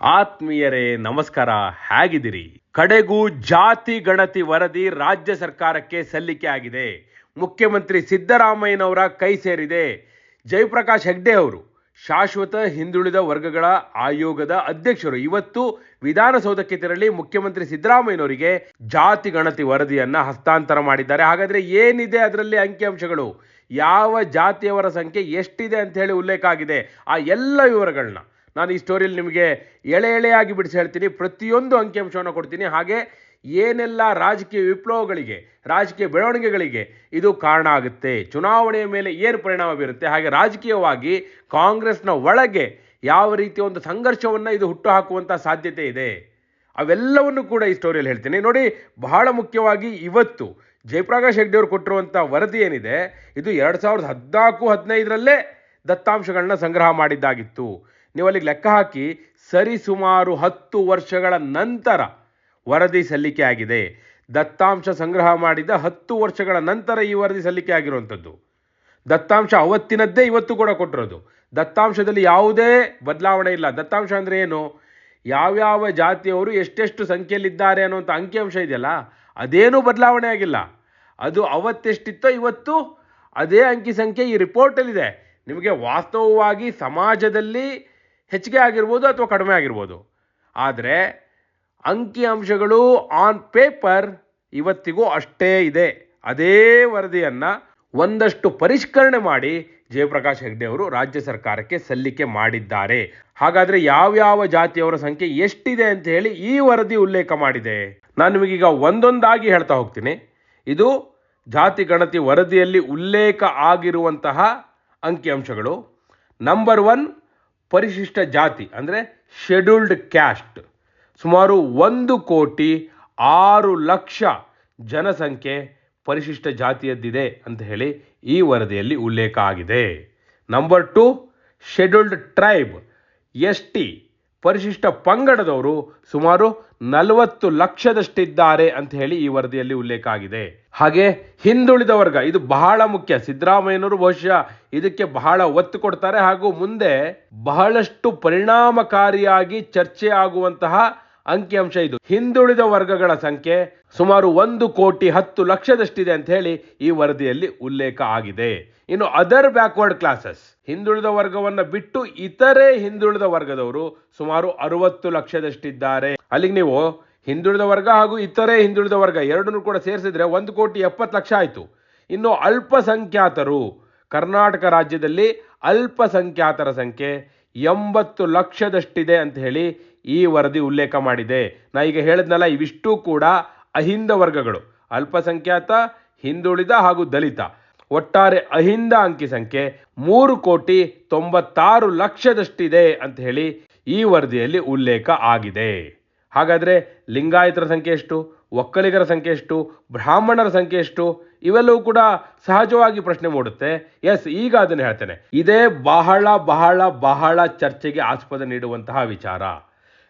ಆತ್ಮೀಯರೇ, ನಮಸ್ಕಾರ. ಹೇಗಿದ್ದೀರಿ? ಕಡೆಗೂ ಜಾತಿ ಗಣತಿ ವರದಿ ರಾಜ್ಯ ಸರ್ಕಾರಕ್ಕೆ ಸಲ್ಲಿಕೆ ಆಗಿದೆ. ಮುಖ್ಯಮಂತ್ರಿ ಸಿದ್ದರಾಮಯ್ಯನವರ ಕೈ ಸೇರಿದೆ. ಜಯಪ್ರಕಾಶ್ ಹೆಗ್ಡೆ ಅವರು, ಶಾಶ್ವತ ಹಿಂದುಳಿದ ವರ್ಗಗಳ ಆಯೋಗದ ಅಧ್ಯಕ್ಷರು. ಇವತ್ತು ವಿಧಾನಸೌಧಕ್ಕೆ ತೆರಳಿ ಮುಖ್ಯಮಂತ್ರಿ ಸಿದ್ದರಾಮಯ್ಯನವರಿಗೆ ಜಾತಿ ಗಣತಿ ವರದಿಯನ್ನ ಹಸ್ತಾಂತರ ಮಾಡಿದ್ದಾರೆ. ಹಾಗಾದ್ರೆ ಏನಿದೆ ಅದರಲ್ಲಿ ಅಂಕಿಅಂಶಗಳು? ಯಾವ ಜಾತಿಯವರ ಸಂಖ್ಯೆ ಎಷ್ಟಿದೆ ಅಂತ ಹೇಳಿ ಉಲ್ಲೇಖ ಆಗಿದೆ. ಆ ಎಲ್ಲ ವಿವರಗಳನ್ನ ನಾನು ಈ ಸ್ಟೋರಿಯಲ್ಲಿ ನಿಮಗೆ ಎಳೆ ಎಳೆಯಾಗಿ ಬಿಡಿಸಿ ಹೇಳ್ತೀನಿ. ಪ್ರತಿಯೊಂದು ಅಂಕಿಅಂಶವನ್ನು ಕೊಡ್ತೀನಿ. ಹಾಗೆ ಏನೆಲ್ಲ ರಾಜಕೀಯ ವಿಪ್ಲವಗಳಿಗೆ, ರಾಜಕೀಯ ಬೆಳವಣಿಗೆಗಳಿಗೆ ಇದು ಕಾರಣ ಆಗುತ್ತೆ. ಚುನಾವಣೆಯ ಮೇಲೆ ಏನು ಪರಿಣಾಮ ಬೀರುತ್ತೆ? ಹಾಗೆ ರಾಜಕೀಯವಾಗಿ ಕಾಂಗ್ರೆಸ್ನ ಒಳಗೆ ಯಾವ ರೀತಿಯ ಒಂದು ಸಂಘರ್ಷವನ್ನು ಇದು ಹುಟ್ಟು ಹಾಕುವಂಥ ಸಾಧ್ಯತೆ ಇದೆ? ಅವೆಲ್ಲವನ್ನು ಕೂಡ ಈ ಸ್ಟೋರಿಯಲ್ಲಿ ಹೇಳ್ತೀನಿ. ನೋಡಿ, ಬಹಳ ಮುಖ್ಯವಾಗಿ ಇವತ್ತು ಜಯಪ್ರಕಾಶ್ ಹೆಗ್ಡೆ ಅವರು ಕೊಟ್ಟಿರುವಂಥ ವರದಿ ಏನಿದೆ? ಇದು ಎರಡು ಸಾವಿರದ ಹದಿನಾಲ್ಕು ಹದಿನೈದರಲ್ಲೇ ದತ್ತಾಂಶಗಳನ್ನ ಸಂಗ್ರಹ ಮಾಡಿದ್ದಾಗಿತ್ತು. ನೀವು ಅಲ್ಲಿಗೆ ಲೆಕ್ಕ ಹಾಕಿ ಸರಿಸುಮಾರು ಹತ್ತು ವರ್ಷಗಳ ನಂತರ ವರದಿ ಸಲ್ಲಿಕೆ ಆಗಿದೆ. ದತ್ತಾಂಶ ಸಂಗ್ರಹ ಮಾಡಿದ ಹತ್ತು ವರ್ಷಗಳ ನಂತರ ಈ ವರದಿ ಸಲ್ಲಿಕೆ ಆಗಿರುವಂಥದ್ದು. ದತ್ತಾಂಶ ಅವತ್ತಿನದ್ದೇ ಇವತ್ತು ಕೂಡ ಕೊಟ್ಟಿರೋದು. ದತ್ತಾಂಶದಲ್ಲಿ ಯಾವುದೇ ಬದಲಾವಣೆ ಇಲ್ಲ. ದತ್ತಾಂಶ ಅಂದರೆ ಏನು? ಯಾವ್ಯಾವ ಜಾತಿಯವರು ಎಷ್ಟೆಷ್ಟು ಸಂಖ್ಯೆಯಲ್ಲಿದ್ದಾರೆ ಅನ್ನುವಂಥ ಅಂಕಿಅಂಶ ಇದೆಯಲ್ಲ, ಅದೇನೂ ಬದಲಾವಣೆ ಆಗಿಲ್ಲ. ಅದು ಅವತ್ತೆಷ್ಟಿತ್ತೋ ಇವತ್ತು ಅದೇ ಅಂಕಿ ಸಂಖ್ಯೆ ಈ ರಿಪೋರ್ಟಲ್ಲಿದೆ ನಿಮಗೆ ವಾಸ್ತವವಾಗಿ ಸಮಾಜದಲ್ಲಿ ಹೆಚ್ಚಿಗೆ ಆಗಿರ್ಬೋದು ಅಥವಾ ಕಡಿಮೆ ಆಗಿರ್ಬೋದು. ಆದರೆ ಅಂಕಿಅಂಶಗಳು ಆನ್ ಪೇಪರ್ ಇವತ್ತಿಗೂ ಅಷ್ಟೇ ಇದೆ. ಅದೇ ವರದಿಯನ್ನು ಒಂದಷ್ಟು ಪರಿಷ್ಕರಣೆ ಮಾಡಿ ಜಯಪ್ರಕಾಶ್ ಹೆಗ್ಡೆ ಅವರು ರಾಜ್ಯ ಸರ್ಕಾರಕ್ಕೆ ಸಲ್ಲಿಕೆ ಮಾಡಿದ್ದಾರೆ. ಹಾಗಾದರೆ ಯಾವ್ಯಾವ ಜಾತಿಯವರ ಸಂಖ್ಯೆ ಎಷ್ಟಿದೆ ಅಂತ ಹೇಳಿ ಈ ವರದಿ ಉಲ್ಲೇಖ ಮಾಡಿದೆ. ನಾನು ನಿಮಗೀಗ ಒಂದೊಂದಾಗಿ ಹೇಳ್ತಾ ಹೋಗ್ತೀನಿ. ಇದು ಜಾತಿ ಗಣತಿ ವರದಿಯಲ್ಲಿ ಉಲ್ಲೇಖ ಆಗಿರುವಂತಹ ಅಂಕಿಅಂಶಗಳು ನಂಬರ್ ಒನ್ ಪರಿಶಿಷ್ಟ ಜಾತಿ, ಅಂದರೆ ಶೆಡ್ಯೂಲ್ಡ್ ಕ್ಯಾಸ್ಟ್ ಸುಮಾರು ಒಂದು ಕೋಟಿ ಆರು ಲಕ್ಷ ಜನಸಂಖ್ಯೆ ಪರಿಶಿಷ್ಟ ಜಾತಿಯದ್ದಿದೆ ಅಂತ ಹೇಳಿ ಈ ವರದಿಯಲ್ಲಿ ಉಲ್ಲೇಖ ಆಗಿದೆ. Number two scheduled tribe S T ಪರಿಶಿಷ್ಟ ಪಂಗಡದವರು ಸುಮಾರು ನಲವತ್ತು ಲಕ್ಷದಷ್ಟಿದ್ದಾರೆ ಅಂತ ಹೇಳಿ ಈ ವರದಿಯಲ್ಲಿ ಉಲ್ಲೇಖ ಆಗಿದೆ. ಹಾಗೆ ಹಿಂದುಳಿದ ವರ್ಗ, ಇದು ಬಹಳ ಮುಖ್ಯ. ಸಿದ್ದರಾಮಯ್ಯನವರು ಬಹುಶಃ ಇದಕ್ಕೆ ಬಹಳ ಒತ್ತು ಕೊಡ್ತಾರೆ ಹಾಗೂ ಮುಂದೆ ಬಹಳಷ್ಟು ಪರಿಣಾಮಕಾರಿಯಾಗಿ ಚರ್ಚೆ ಆಗುವಂತಹ ಅಂಕಿಅಂಶ ಇದು. ಹಿಂದುಳಿದ ವರ್ಗಗಳ ಸಂಖ್ಯೆ ಸುಮಾರು ಒಂದು ಕೋಟಿ ಹತ್ತು ಲಕ್ಷದಷ್ಟಿದೆ ಅಂತ ಹೇಳಿ ಈ ವರದಿಯಲ್ಲಿ ಉಲ್ಲೇಖ ಆಗಿದೆ. ಇನ್ನು ಅದರ್ ಬ್ಯಾಕ್ವರ್ಡ್ ಕ್ಲಾಸಸ್ ಹಿಂದುಳಿದ ವರ್ಗವನ್ನ ಬಿಟ್ಟು ಇತರೆ ಹಿಂದುಳಿದ ವರ್ಗದವರು ಸುಮಾರು ಅರವತ್ತು ಲಕ್ಷದಷ್ಟಿದ್ದಾರೆ. ಅಲ್ಲಿಗೆ ನೀವು ಹಿಂದುಳಿದ ವರ್ಗ ಹಾಗೂ ಇತರೆ ಹಿಂದುಳಿದ ವರ್ಗ ಎರಡನ್ನೂ ಕೂಡ ಸೇರಿಸಿದ್ರೆ ಒಂದು ಕೋಟಿ ಎಪ್ಪತ್ತು ಲಕ್ಷ ಆಯಿತು. ಇನ್ನು ಅಲ್ಪಸಂಖ್ಯಾತರು ಕರ್ನಾಟಕ ರಾಜ್ಯದಲ್ಲಿ ಅಲ್ಪಸಂಖ್ಯಾತರ ಸಂಖ್ಯೆ ಎಂಬತ್ತು ಲಕ್ಷದಷ್ಟಿದೆ ಅಂತ ಹೇಳಿ ಈ ವರದಿ ಉಲ್ಲೇಖ ಮಾಡಿದೆ. ನಾ ಈಗ ಹೇಳಿದ್ನಲ್ಲ, ಇವಿಷ್ಟು ಕೂಡ ಅಹಿಂದ ವರ್ಗಗಳು. ಅಲ್ಪಸಂಖ್ಯಾತ, ಹಿಂದುಳಿದ ಹಾಗೂ ದಲಿತ. ಒಟ್ಟಾರೆ ಅಹಿಂದ ಅಂಕಿ ಸಂಖ್ಯೆ ಮೂರು ಕೋಟಿ ತೊಂಬತ್ತಾರು ಲಕ್ಷದಷ್ಟಿದೆ ಅಂತ ಹೇಳಿ ಈ ವರದಿಯಲ್ಲಿ ಉಲ್ಲೇಖ ಆಗಿದೆ. ಹಾಗಾದರೆ ಲಿಂಗಾಯತರ ಸಂಖ್ಯೆ ಎಷ್ಟು? ಒಕ್ಕಲಿಗರ ಸಂಖ್ಯೆ ಎಷ್ಟು, ಬ್ರಾಹ್ಮಣರ ಸಂಖ್ಯೆ ಎಷ್ಟು, ಇವೆಲ್ಲವೂ ಕೂಡ ಸಹಜವಾಗಿ ಪ್ರಶ್ನೆ ಮೂಡುತ್ತೆ ಎಸ್ ಈಗ ಅದನ್ನು ಹೇಳ್ತೇನೆ. ಇದೇ ಬಹಳ ಬಹಳ ಬಹಳ ಚರ್ಚೆಗೆ ಆಸ್ಪದ ನೀಡುವಂತಹ ವಿಚಾರ.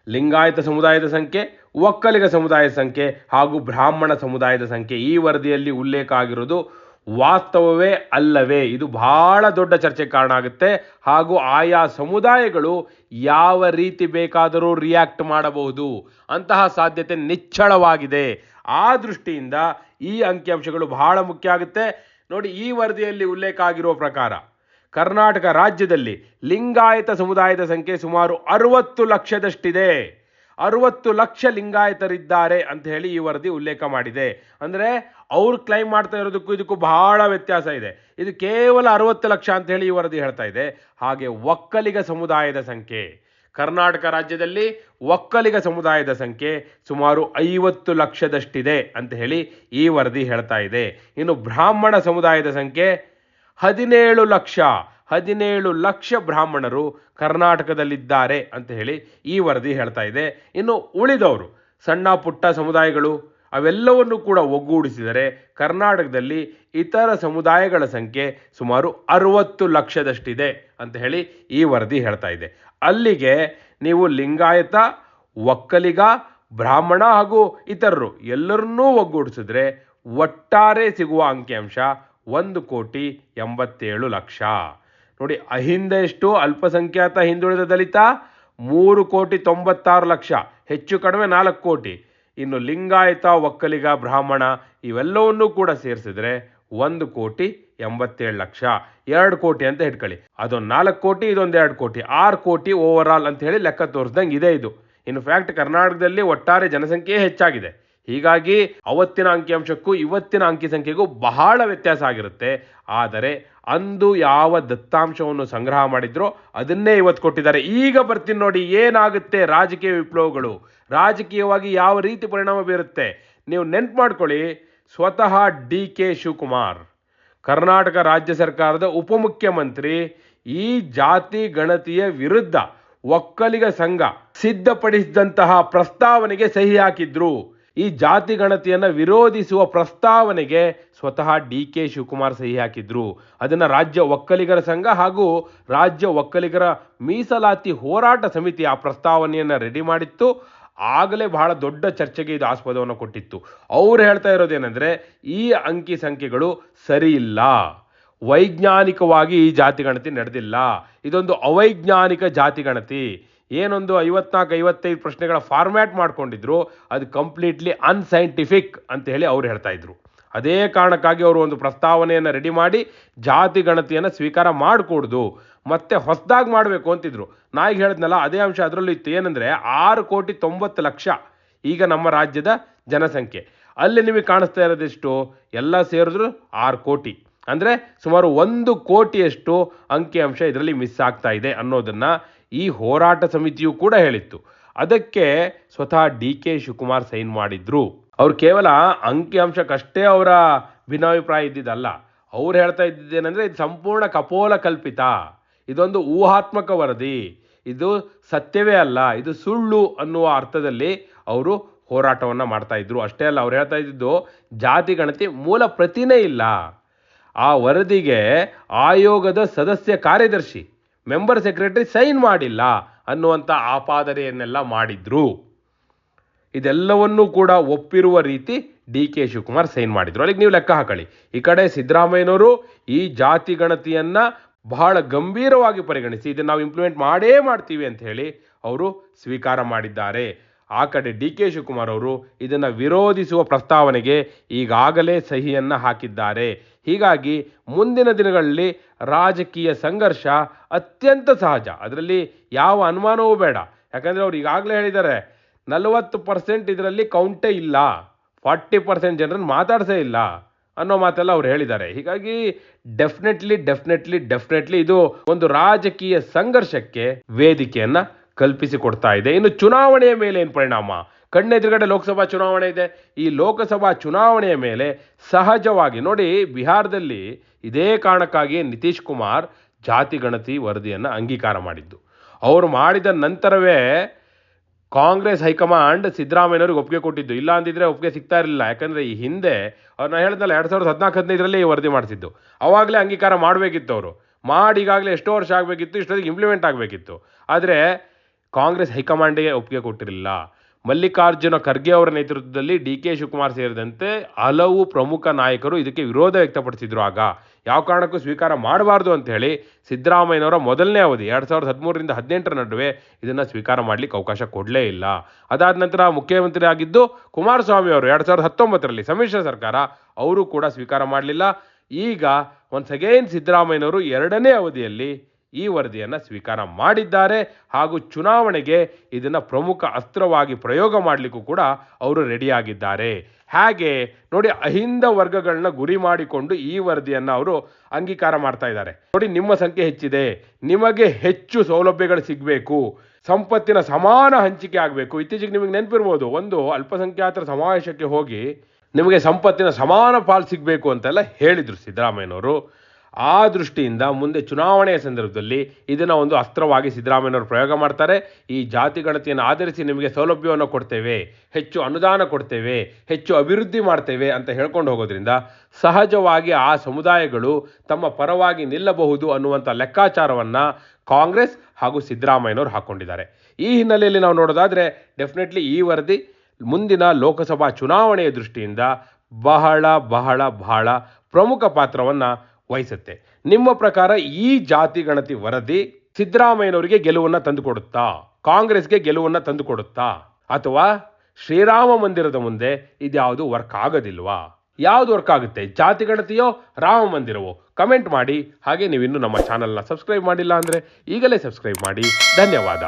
ಲಿಂಗಾಯತ ಸಮುದಾಯದ ಸಂಖ್ಯೆ, ಒಕ್ಕಲಿಗ ಸಮುದಾಯದ ಸಂಖ್ಯೆ ಹಾಗೂ ಬ್ರಾಹ್ಮಣ ಸಮುದಾಯದ ಸಂಖ್ಯೆ ಈ ವರದಿಯಲ್ಲಿ ಉಲ್ಲೇಖ ಆಗಿರೋದು ವಾಸ್ತವವೇ ಅಲ್ಲವೇ? ಇದು ಬಹಳ ದೊಡ್ಡ ಚರ್ಚೆಗೆ ಕಾರಣ ಆಗುತ್ತೆ. ಹಾಗೂ ಆಯಾ ಸಮುದಾಯಗಳು ಯಾವ ರೀತಿ ಬೇಕಾದರೂ ರಿಯಾಕ್ಟ್ ಮಾಡಬಹುದು ಅಂತಹ ಸಾಧ್ಯತೆ ನಿಚ್ಚಳವಾಗಿದೆ. ಆ ದೃಷ್ಟಿಯಿಂದ ಈ ಅಂಕಿಅಂಶಗಳು ಬಹಳ ಮುಖ್ಯ ಆಗುತ್ತೆ. ನೋಡಿ, ಈ ವರದಿಯಲ್ಲಿ ಉಲ್ಲೇಖ ಆಗಿರುವ ಪ್ರಕಾರ ಕರ್ನಾಟಕ ರಾಜ್ಯದಲ್ಲಿ ಲಿಂಗಾಯತ ಸಮುದಾಯದ ಸಂಖ್ಯೆ ಸುಮಾರು ಅರವತ್ತು ಲಕ್ಷದಷ್ಟಿದೆ. ಅರವತ್ತು ಲಕ್ಷ ಲಿಂಗಾಯತರಿದ್ದಾರೆ ಅಂತ ಹೇಳಿ ಈ ವರದಿ ಉಲ್ಲೇಖ ಮಾಡಿದೆ. ಅಂದರೆ ಅವ್ರು ಕ್ಲೈಮ್ ಮಾಡ್ತಾ ಇರೋದಕ್ಕೂ ಇದಕ್ಕೂ ಬಹಳ ವ್ಯತ್ಯಾಸ ಇದೆ. ಇದು ಕೇವಲ ಅರವತ್ತು ಲಕ್ಷ ಅಂತ ಹೇಳಿ ಈ ವರದಿ ಹೇಳ್ತಾ ಇದೆ. ಹಾಗೆ ಒಕ್ಕಲಿಗ ಸಮುದಾಯದ ಸಂಖ್ಯೆ. ಕರ್ನಾಟಕ ರಾಜ್ಯದಲ್ಲಿ ಒಕ್ಕಲಿಗ ಸಮುದಾಯದ ಸಂಖ್ಯೆ ಸುಮಾರು ಐವತ್ತು ಲಕ್ಷದಷ್ಟಿದೆ ಅಂತ ಹೇಳಿ ಈ ವರದಿ ಹೇಳ್ತಾ ಇದೆ. ಇನ್ನು ಬ್ರಾಹ್ಮಣ ಸಮುದಾಯದ ಸಂಖ್ಯೆ ಹದಿನೇಳು ಲಕ್ಷ. ಹದಿನೇಳು ಲಕ್ಷ ಬ್ರಾಹ್ಮಣರು ಕರ್ನಾಟಕದಲ್ಲಿದ್ದಾರೆ ಅಂತ ಹೇಳಿ ಈ ವರದಿ ಹೇಳ್ತಾ ಇದೆ. ಇನ್ನು ಉಳಿದವರು, ಸಣ್ಣ ಪುಟ್ಟ ಸಮುದಾಯಗಳು, ಅವೆಲ್ಲವನ್ನು ಕೂಡ ಒಗ್ಗೂಡಿಸಿದರೆ ಕರ್ನಾಟಕದಲ್ಲಿ ಇತರ ಸಮುದಾಯಗಳ ಸಂಖ್ಯೆ ಸುಮಾರು ಅರವತ್ತು ಲಕ್ಷದಷ್ಟಿದೆ ಅಂತ ಹೇಳಿ ಈ ವರದಿ ಹೇಳ್ತಾ ಇದೆ. ಅಲ್ಲಿಗೆ ನೀವು ಲಿಂಗಾಯತ, ಒಕ್ಕಲಿಗ, ಬ್ರಾಹ್ಮಣ ಹಾಗೂ ಇತರರು ಎಲ್ಲರನ್ನೂ ಒಗ್ಗೂಡಿಸಿದ್ರೆ ಒಟ್ಟಾರೆ ಸಿಗುವ ಅಂಕಿಅಂಶ ಒಂದು ಕೋಟಿ ಎಂಬತ್ತೇಳು ಲಕ್ಷ. ನೋಡಿ, ಅಹಿಂದೆ ಎಷ್ಟು? ಅಲ್ಪಸಂಖ್ಯಾತ ಹಿಂದುಳಿದ ದಲಿತ? ಮೂರು ಕೋಟಿ ತೊಂಬತ್ತಾರು ಲಕ್ಷ. ಹೆಚ್ಚು ಕಡಿಮೆ ನಾಲ್ಕು ಕೋಟಿ. ಇನ್ನು ಲಿಂಗಾಯತ, ಒಕ್ಕಲಿಗ, ಬ್ರಾಹ್ಮಣ ಇವೆಲ್ಲವನ್ನೂ ಕೂಡ ಸೇರಿಸಿದ್ರೆ ಒಂದು ಕೋಟಿ ಎಂಬತ್ತೇಳು ಲಕ್ಷ. ಎರಡು ಕೋಟಿ ಅಂತ ಹಿಡ್ಕೊಳ್ಳಿ ಅದೊಂದು ನಾಲ್ಕು ಕೋಟಿ, ಇದೊಂದು ಎರಡು ಕೋಟಿ. ಆರು ಕೋಟಿ ಓವರ್ ಆಲ್ ಅಂತ ಹೇಳಿ ಲೆಕ್ಕ ತೋರಿಸ್ದಂಗೆ ಇದೆ ಇದು. ಇನ್ಫ್ಯಾಕ್ಟ್ ಕರ್ನಾಟಕದಲ್ಲಿ ಒಟ್ಟಾರೆ ಜನಸಂಖ್ಯೆ ಹೆಚ್ಚಾಗಿದೆ. ಹೀಗಾಗಿ ಅವತ್ತಿನ ಅಂಕಿಅಂಶಕ್ಕೂ ಇವತ್ತಿನ ಅಂಕಿ ಸಂಖ್ಯೆಗೂ ಬಹಳ ವ್ಯತ್ಯಾಸ ಆಗಿರುತ್ತೆ. ಆದರೆ ಅಂದು ಯಾವ ದತ್ತಾಂಶವನ್ನು ಸಂಗ್ರಹ ಮಾಡಿದ್ರೋ ಅದನ್ನೇ ಇವತ್ತು ಕೊಟ್ಟಿದ್ದಾರೆ. ಈಗ ಬರ್ತೀನಿ ನೋಡಿ ಏನಾಗುತ್ತೆ ರಾಜಕೀಯ ವಿಪ್ಲವಗಳು. ರಾಜಕೀಯವಾಗಿ ಯಾವ ರೀತಿ ಪರಿಣಾಮ ಬೀರುತ್ತೆ. ನೀವು ನೆನ್ಪು ಮಾಡ್ಕೊಳ್ಳಿ. ಸ್ವತಃ ಡಿ ಕೆ ಶಿವಕುಮಾರ್, ಕರ್ನಾಟಕ ರಾಜ್ಯ ಸರ್ಕಾರದ ಉಪಮುಖ್ಯಮಂತ್ರಿ, ಈ ಜಾತಿ ಗಣತಿಯ ವಿರುದ್ಧ ಒಕ್ಕಲಿಗ ಸಂಘ ಸಿದ್ಧಪಡಿಸಿದಂತಹ ಪ್ರಸ್ತಾವನೆಗೆ ಸಹಿ ಹಾಕಿದ್ರು. ಈ ಜಾತಿ ಗಣತಿಯನ್ನು ವಿರೋಧಿಸುವ ಪ್ರಸ್ತಾವನೆಗೆ ಸ್ವತಃ ಡಿ ಕೆ ಶಿವಕುಮಾರ್ ಸಹಿ ಹಾಕಿದ್ರು. ಅದನ್ನು ರಾಜ್ಯ ಒಕ್ಕಲಿಗರ ಸಂಘ ಹಾಗೂ ರಾಜ್ಯ ಒಕ್ಕಲಿಗರ ಮೀಸಲಾತಿ ಹೋರಾಟ ಸಮಿತಿ ಆ ಪ್ರಸ್ತಾವನೆಯನ್ನು ರೆಡಿ ಮಾಡಿತ್ತು. ಆಗಲೇ ಬಹಳ ದೊಡ್ಡ ಚರ್ಚೆಗೆ ಇದು ಆಸ್ಪದವನ್ನು ಕೊಟ್ಟಿತ್ತು. ಅವ್ರು ಹೇಳ್ತಾ ಇರೋದೇನೆಂದರೆ ಈ ಅಂಕಿ ಸಂಖ್ಯೆಗಳು ಸರಿ ಇಲ್ಲ. ವೈಜ್ಞಾನಿಕವಾಗಿ ಈ ಜಾತಿ ಗಣತಿ ನಡೆದಿಲ್ಲ. ಇದೊಂದು ಅವೈಜ್ಞಾನಿಕ ಜಾತಿ ಗಣತಿ. ಏನೊಂದು ಐವತ್ನಾಲ್ಕು, ಐವತ್ತೈದು ಪ್ರಶ್ನೆಗಳ ಫಾರ್ಮ್ಯಾಟ್ ಮಾಡ್ಕೊಂಡಿದ್ರು, ಅದು ಕಂಪ್ಲೀಟ್ಲಿ ಅನ್ಸೈಂಟಿಫಿಕ್ ಅಂತ ಹೇಳಿ ಅವ್ರು ಹೇಳ್ತಾ ಇದ್ರು. ಅದೇ ಕಾರಣಕ್ಕಾಗಿ ಅವರು ಒಂದು ಪ್ರಸ್ತಾವನೆಯನ್ನು ರೆಡಿ ಮಾಡಿ, ಜಾತಿ ಗಣತಿಯನ್ನು ಸ್ವೀಕಾರ ಮಾಡಿಕೊಡ್ದು, ಮತ್ತೆ ಹೊಸದಾಗಿ ಮಾಡಬೇಕು ಅಂತಿದ್ರು. ನಾ ಈಗ ಹೇಳಿದ್ನಲ್ಲ, ಅದೇ ಅಂಶ ಅದರಲ್ಲೂ ಇತ್ತು ಏನಂದ್ರೆ, ಆರು ಕೋಟಿ ತೊಂಬತ್ತು ಲಕ್ಷ ಈಗ ನಮ್ಮ ರಾಜ್ಯದ ಜನಸಂಖ್ಯೆ. ಅಲ್ಲಿ ನಿಮಗೆ ಕಾಣಿಸ್ತಾ ಇರೋದಿಷ್ಟು ಎಲ್ಲ ಸೇರಿದ್ರು ಆರು ಕೋಟಿ. ಅಂದರೆ ಸುಮಾರು ಒಂದು ಕೋಟಿಯಷ್ಟು ಅಂಕಿಅಂಶ ಇದರಲ್ಲಿ ಮಿಸ್ ಆಗ್ತಾ ಇದೆ ಅನ್ನೋದನ್ನ ಈ ಹೋರಾಟ ಸಮಿತಿಯು ಕೂಡ ಹೇಳಿತ್ತು. ಅದಕ್ಕೆ ಸ್ವತಃ ಡಿ ಕೆ ಶಿವಕುಮಾರ್ ಸೈನ್ ಮಾಡಿದ್ರು. ಅವ್ರು ಕೇವಲ ಅಂಕಿಅಂಶಕ್ಕಷ್ಟೇ ಅವರ ಭಿನ್ನಾಭಿಪ್ರಾಯ ಇದ್ದಿದ್ದಲ್ಲ. ಅವ್ರು ಹೇಳ್ತಾ ಇದ್ದಿದ್ದೇನೆಂದ್ರೆ, ಇದು ಸಂಪೂರ್ಣ ಕಪೋಲ ಕಲ್ಪಿತ. ಇದೊಂದು ಊಹಾತ್ಮಕ ವರದಿ. ಇದು ಸತ್ಯವೇ ಅಲ್ಲ, ಇದು ಸುಳ್ಳು ಅನ್ನುವ ಅರ್ಥದಲ್ಲಿ ಅವರು ಹೋರಾಟವನ್ನು ಮಾಡ್ತಾ ಇದ್ರು. ಅಷ್ಟೇ ಅಲ್ಲ, ಅವ್ರು ಹೇಳ್ತಾ ಇದ್ದಿದ್ದು ಜಾತಿ ಗಣತಿ ಮೂಲ ಪ್ರತಿನೇ ಇಲ್ಲ. ಆ ವರದಿಗೆ ಆಯೋಗದ ಸದಸ್ಯ ಕಾರ್ಯದರ್ಶಿ ಮೆಂಬರ್ ಸೆಕ್ರೆಟರಿ ಸೈನ್ ಮಾಡಿಲ್ಲ ಅನ್ನುವಂಥ ಆಪಾದನೆಯನ್ನೆಲ್ಲ ಮಾಡಿದ್ರು. ಇದೆಲ್ಲವನ್ನೂ ಕೂಡ ಒಪ್ಪಿರುವ ರೀತಿ ಡಿ ಕೆ ಶಿವಕುಮಾರ್ ಸೈನ್ ಮಾಡಿದ್ರು. ಅಲ್ಲಿಗೆ ನೀವು ಲೆಕ್ಕ ಹಾಕೊಳ್ಳಿ. ಈ ಕಡೆ ಸಿದ್ದರಾಮಯ್ಯನವರು ಈ ಜಾತಿ ಗಣತಿಯನ್ನ ಬಹಳ ಗಂಭೀರವಾಗಿ ಪರಿಗಣಿಸಿ, ಇದನ್ನು ನಾವು ಇಂಪ್ಲಿಮೆಂಟ್ ಮಾಡೇ ಮಾಡ್ತೀವಿ ಅಂತ ಹೇಳಿ ಅವರು ಸ್ವೀಕಾರ ಮಾಡಿದ್ದಾರೆ. ಆ ಕಡೆ ಡಿ ಕೆ ಶಿವಕುಮಾರ್ ಅವರು ಇದನ್ನು ವಿರೋಧಿಸುವ ಪ್ರಸ್ತಾವನೆಗೆ ಈಗಾಗಲೇ ಸಹಿಯನ್ನು ಹಾಕಿದ್ದಾರೆ. ಹೀಗಾಗಿ ಮುಂದಿನ ದಿನಗಳಲ್ಲಿ ರಾಜಕೀಯ ಸಂಘರ್ಷ ಅತ್ಯಂತ ಸಹಜ. ಅದರಲ್ಲಿ ಯಾವ ಅನುಮಾನವೂ ಬೇಡ. ಯಾಕಂದರೆ ಅವ್ರು ಈಗಾಗಲೇ ಹೇಳಿದ್ದಾರೆ, ನಲವತ್ತು ಪರ್ಸೆಂಟ್ ಇದರಲ್ಲಿ ಕೌಂಟೇ ಇಲ್ಲ. ಫಾರ್ಟಿ ಪರ್ಸೆಂಟ್ ಜನರನ್ನು ಮಾತಾಡ್ಸೇ ಇಲ್ಲ ಅನ್ನೋ ಮಾತೆಲ್ಲ ಅವ್ರು ಹೇಳಿದ್ದಾರೆ. ಹೀಗಾಗಿ ಡೆಫಿನೆಟ್ಲಿ ಡೆಫಿನೆಟ್ಲಿ ಡೆಫಿನೆಟ್ಲಿ ಇದು ಒಂದು ರಾಜಕೀಯ ಸಂಘರ್ಷಕ್ಕೆ ವೇದಿಕೆಯನ್ನ ಕಲ್ಪಿಸಿಕೊಡ್ತಾ ಇದೆ ಇನ್ನು ಚುನಾವಣೆಯ ಮೇಲೆ ಏನು ಪರಿಣಾಮ? ಕಣ್ಣೆದುರುಗಡೆ ಲೋಕಸಭಾ ಚುನಾವಣೆ ಇದೆ. ಈ ಲೋಕಸಭಾ ಚುನಾವಣೆಯ ಮೇಲೆ ಸಹಜವಾಗಿ ನೋಡಿ ಬಿಹಾರದಲ್ಲಿ ಇದೇ ಕಾರಣಕ್ಕಾಗಿ ನಿತೀಶ್ ಕುಮಾರ್ ಜಾತಿ ಗಣತಿ ವರದಿಯನ್ನು ಅಂಗೀಕಾರ ಮಾಡಿದ್ದು. ಅವರು ಮಾಡಿದ ನಂತರವೇ ಕಾಂಗ್ರೆಸ್ ಹೈಕಮಾಂಡ್ ಸಿದ್ದರಾಮಯ್ಯನವ್ರಿಗೆ ಒಪ್ಪಿಗೆ ಕೊಟ್ಟಿದ್ದು. ಇಲ್ಲ ಅಂದಿದ್ರೆ ಒಪ್ಪಿಗೆ ಸಿಗ್ತಾ ಇರಲಿಲ್ಲ. ಯಾಕಂದ್ರೆ ಈ ಹಿಂದೆ ಅವ್ರು ನಾನು ಹೇಳಿದ್ನಲ್ಲ ಎರಡು ಸಾವಿರದ ಹದಿನಾಲ್ಕು ಹದಿನೈದರಲ್ಲಿ ವರದಿ ಮಾಡಿಸಿದ್ದು. ಅವಾಗಲೇ ಅಂಗೀಕಾರ ಮಾಡಬೇಕಿತ್ತು ಅವರು. ಮಾಡಿ ಈಗಾಗಲೇ ಎಷ್ಟೋ ವರ್ಷ ಆಗಬೇಕಿತ್ತು, ಇಷ್ಟೊತ್ತಿಗೆ ಇಂಪ್ಲಿಮೆಂಟ್ ಆಗಬೇಕಿತ್ತು. ಆದರೆ ಕಾಂಗ್ರೆಸ್ ಹೈಕಮಾಂಡ್ಗೆ ಒಪ್ಪಿಗೆ ಕೊಟ್ಟಿರಲಿಲ್ಲ. ಮಲ್ಲಿಕಾರ್ಜುನ ಖರ್ಗೆ ಅವರ ನೇತೃತ್ವದಲ್ಲಿ ಡಿ ಕೆ ಶಿವಕುಮಾರ್ ಸೇರಿದಂತೆ ಹಲವು ಪ್ರಮುಖ ನಾಯಕರು ಇದಕ್ಕೆ ವಿರೋಧ ವ್ಯಕ್ತಪಡಿಸಿದ್ರು. ಆಗ ಯಾವ ಕಾರಣಕ್ಕೂ ಸ್ವೀಕಾರ ಮಾಡಬಾರ್ದು ಅಂತ ಹೇಳಿ ಸಿದ್ದರಾಮಯ್ಯನವರ ಮೊದಲನೇ ಅವಧಿ, ಎರಡು ಸಾವಿರದ ಹದಿಮೂರರಿಂದ ಹದಿನೆಂಟರ ನಡುವೆ ಇದನ್ನು ಸ್ವೀಕಾರ ಮಾಡಲಿಕ್ಕೆ ಅವಕಾಶ ಕೊಡಲೇ ಇಲ್ಲ. ಅದಾದ ನಂತರ ಮುಖ್ಯಮಂತ್ರಿ ಆಗಿದ್ದು ಕುಮಾರಸ್ವಾಮಿ ಅವರು ಎರಡು ಸಾವಿರದ ಹತ್ತೊಂಬತ್ತರಲ್ಲಿ ಸಮ್ಮಿಶ್ರ ಸರ್ಕಾರ, ಅವರು ಕೂಡ ಸ್ವೀಕಾರ ಮಾಡಲಿಲ್ಲ. ಈಗ ಒನ್ಸ್ ಅಗೇನ್ ಸಿದ್ದರಾಮಯ್ಯನವರು ಎರಡನೇ ಅವಧಿಯಲ್ಲಿ ಈ ವರದಿಯನ್ನು ಸ್ವೀಕಾರ ಮಾಡಿದ್ದಾರೆ ಹಾಗೂ ಚುನಾವಣೆಗೆ ಇದನ್ನು ಪ್ರಮುಖ ಅಸ್ತ್ರವಾಗಿ ಪ್ರಯೋಗ ಮಾಡಲಿಕ್ಕೂ ಕೂಡ ಅವರು ರೆಡಿಯಾಗಿದ್ದಾರೆ. ಹಾಗೆ ನೋಡಿ ಅಹಿಂದ ವರ್ಗಗಳನ್ನ ಗುರಿ ಮಾಡಿಕೊಂಡು ಈ ವರದಿಯನ್ನು ಅವರು ಅಂಗೀಕಾರ ಮಾಡ್ತಾ ಇದ್ದಾರೆ. ನೋಡಿ ನಿಮ್ಮ ಸಂಖ್ಯೆ ಹೆಚ್ಚಿದೆ. ನಿಮಗೆ ಹೆಚ್ಚು ಸೌಲಭ್ಯಗಳು ಸಿಗಬೇಕು. ಸಂಪತ್ತಿನ ಸಮಾನ ಹಂಚಿಕೆ ಆಗಬೇಕು. ಇತ್ತೀಚೆಗೆ ನಿಮಗೆ ನೆನಪಿರ್ಬೋದು, ಒಂದು ಅಲ್ಪಸಂಖ್ಯಾತರ ಸಮಾವೇಶಕ್ಕೆ ಹೋಗಿ ನಿಮಗೆ ಸಂಪತ್ತಿನ ಸಮಾನ ಪಾಲು ಸಿಗಬೇಕು ಅಂತೆಲ್ಲ ಹೇಳಿದರು ಸಿದ್ದರಾಮಯ್ಯನವರು. ಆ ದೃಷ್ಟಿಯಿಂದ ಮುಂದೆ ಚುನಾವಣೆಯ ಸಂದರ್ಭದಲ್ಲಿ ಇದನ್ನು ಒಂದು ಅಸ್ತ್ರವಾಗಿ ಸಿದ್ದರಾಮಯ್ಯನವರು ಪ್ರಯೋಗ ಮಾಡ್ತಾರೆ. ಈ ಜಾತಿ ಗಣತಿಯನ್ನು ಆಧರಿಸಿ ನಿಮಗೆ ಸೌಲಭ್ಯವನ್ನು ಕೊಡ್ತೇವೆ, ಹೆಚ್ಚು ಅನುದಾನ ಕೊಡ್ತೇವೆ, ಹೆಚ್ಚು ಅಭಿವೃದ್ಧಿ ಮಾಡ್ತೇವೆ ಅಂತ ಹೇಳ್ಕೊಂಡು ಹೋಗೋದ್ರಿಂದ ಸಹಜವಾಗಿ ಆ ಸಮುದಾಯಗಳು ತಮ್ಮ ಪರವಾಗಿ ನಿಲ್ಲಬಹುದು ಅನ್ನುವಂಥ ಲೆಕ್ಕಾಚಾರವನ್ನು ಕಾಂಗ್ರೆಸ್ ಹಾಗೂ ಸಿದ್ದರಾಮಯ್ಯನವರು ಹಾಕ್ಕೊಂಡಿದ್ದಾರೆ ಈ ಹಿನ್ನೆಲೆಯಲ್ಲಿ ನಾವು ನೋಡೋದಾದರೆ ಡೆಫಿನೆಟ್ಲಿ ಈ ವರದಿ ಮುಂದಿನ ಲೋಕಸಭಾ ಚುನಾವಣೆಯ ದೃಷ್ಟಿಯಿಂದ ಬಹಳ ಬಹಳ ಬಹಳ ಪ್ರಮುಖ ಪಾತ್ರವನ್ನು ವಹಿಸುತ್ತೆ. ನಿಮ್ಮ ಪ್ರಕಾರ ಈ ಜಾತಿ ಗಣತಿ ವರದಿ ಸಿದ್ದರಾಮಯ್ಯನವರಿಗೆ ಗೆಲುವನ್ನು ತಂದುಕೊಡುತ್ತಾ, ಕಾಂಗ್ರೆಸ್ಗೆ ಗೆಲುವನ್ನ ತಂದುಕೊಡುತ್ತಾ, ಅಥವಾ ಶ್ರೀರಾಮ ಮಂದಿರದ ಮುಂದೆ ಇದ್ಯಾವುದು ವರ್ಕ್ ಆಗೋದಿಲ್ವಾ? ಯಾವ್ದು ವರ್ಕ್ ಆಗುತ್ತೆ, ಜಾತಿ ಗಣತಿಯೋ, ರಾಮ ಮಂದಿರವೋ? ಕಮೆಂಟ್ ಮಾಡಿ, ಹಾಗೆ ನೀವಿನ್ನೂ ನಮ್ಮ ಚಾನಲ್ನ ಸಬ್ಸ್ಕ್ರೈಬ್ ಮಾಡಿಲ್ಲ ಅಂದರೆ ಈಗಲೇ ಸಬ್ಸ್ಕ್ರೈಬ್ ಮಾಡಿ. ಧನ್ಯವಾದ.